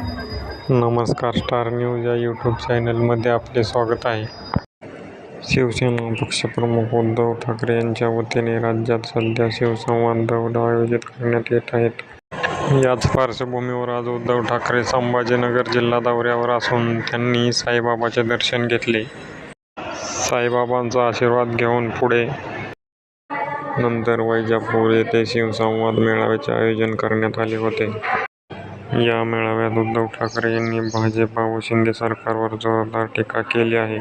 नमस्कार star news या YouTube चॅनलमध्ये आपले स्वागत आहे. शिवसेना पक्षप्रमुख उद्धव ठाकरे यांच्या वतीने राज्यात सध्या शिवसंवाद दौड आयोजित करण्यात येत आहेत. याच पार्श्वभूमीवर आज उद्धव ठाकरे संभाजीनगर जिल्हा दौऱ्यावर असून त्यांनी साईबाबाचे दर्शन घेतले. साईबाबांचा आशीर्वाद घेऊन पुढे नंतर वैजापूर येथे शिवसंवाद मेळाव्याचे आयोजन करण्यात आले होते. या मेळाव्यात उद्धव ठाकरे यांनी भाजपा व शिंदे सरकारवर जोरदार टीका केली आहे.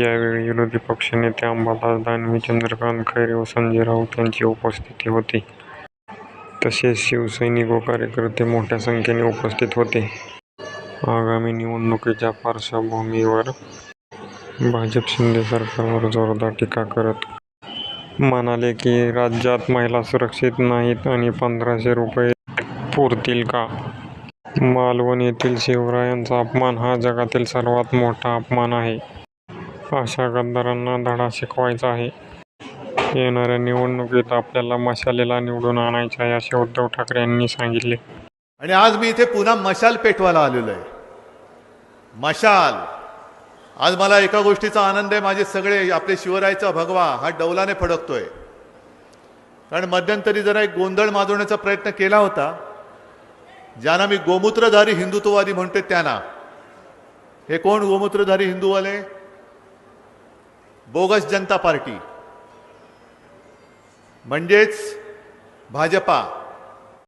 यावेळी विरोधी पक्षनेते अंबादास दानवे चंद्रकांत खैरे व संजय राऊत यांची उपस्थिती होती. तसेच शिवसैनिक व कार्यकर्ते मोठ्या संख्येने उपस्थित होते. आगामी निवडणुकीच्या पार्श्वभूमीवर भाजप शिंदे सरकारवर जोरदार टीका करत म्हणाले की राज्यात महिला सुरक्षित नाहीत आणि पंधराशे रुपये पुरतील का मालवण येथील शिवरायांचा अपमान हा जगातील सर्वात मोठा अपमान आहे. अशा गद्दारांना धडा शिकवायचा आहे. येणाऱ्या निवडणुकीत आपल्याला मशालेला निवडून आणायचे आहे असे उद्धव ठाकरे यांनी सांगितले. आणि आज मी इथे पुन्हा मशाल पेटवायला आलेलो आहे. मशाल. आज मला एका गोष्टीचा आनंद आहे माझे सगळे आपले शिवरायचा भगवा हा डौलाने फडकतोय. कारण मध्यंतरी जरा एक गोंधळ माजवण्याचा प्रयत्न केला होता. ज्यांना मी गोमूत्रधारी हिंदुत्ववादी म्हणते त्यांना. हे कोण गोमूत्रधारी हिंदूवाले? बोगस जनता पार्टी. म्हणजेच भाजपा.